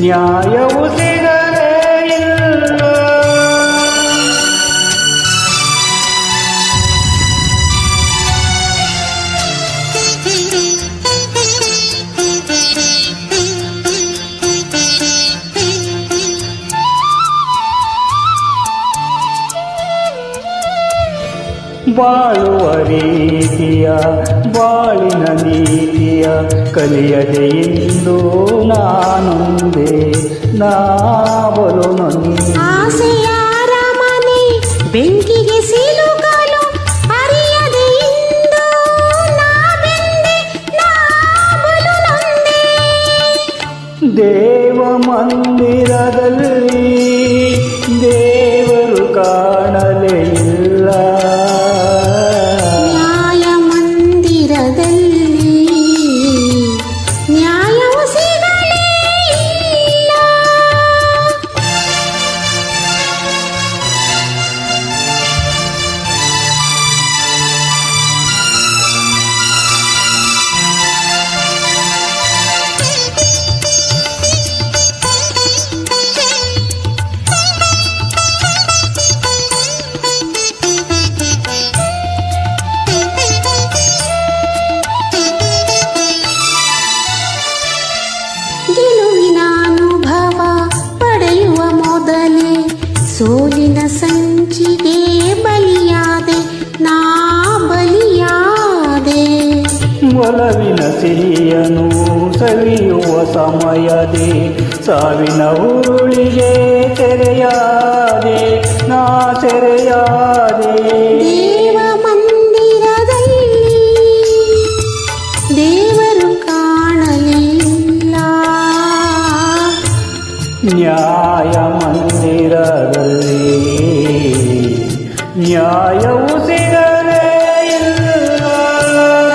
ನ್ಯಾಯವು ಸಿಗಲೇ ಬಾಳುವ ರೀತಿಯ ಬಾಳಿನ ನೀತಿಯ ಕಲಿಯದೆ ಇಂದು ನಾನೊಂದೇ ನಾ ಬಲು ನೊಂದೆ ಆಸೆಯ ಅರಮನೆ ಬೆಂಕಿಗೆ ಸಿಲುಕಲು ಅರಿಯದೆ ಇಂದು ನಾ ಬೆಂದೆ ನಾ ಬಲು ನೊಂದೆ ದೇವ ಮಂದಿರದಲ್ಲಿ ದೇವರು ಕಾಣಲೇ ಒಲವಿನ ಸಿಹಿಯನು ಸವಿಯುವ ಸಮಯದಿ. ಸಾವಿನ ಉರುಳಿಗೆ ತೆರೆಯಾದೆ ನಾ ಸೆರೆಯಾದೆ. ದೇವ ಮಂದಿರದಲ್ಲಿ ದೇವರು ಕಾಣಲಿಲ್ಲ. ನ್ಯಾಯ ಮಂದಿರದಲ್ಲಿ ನ್ಯಾಯವು ಸಿಗ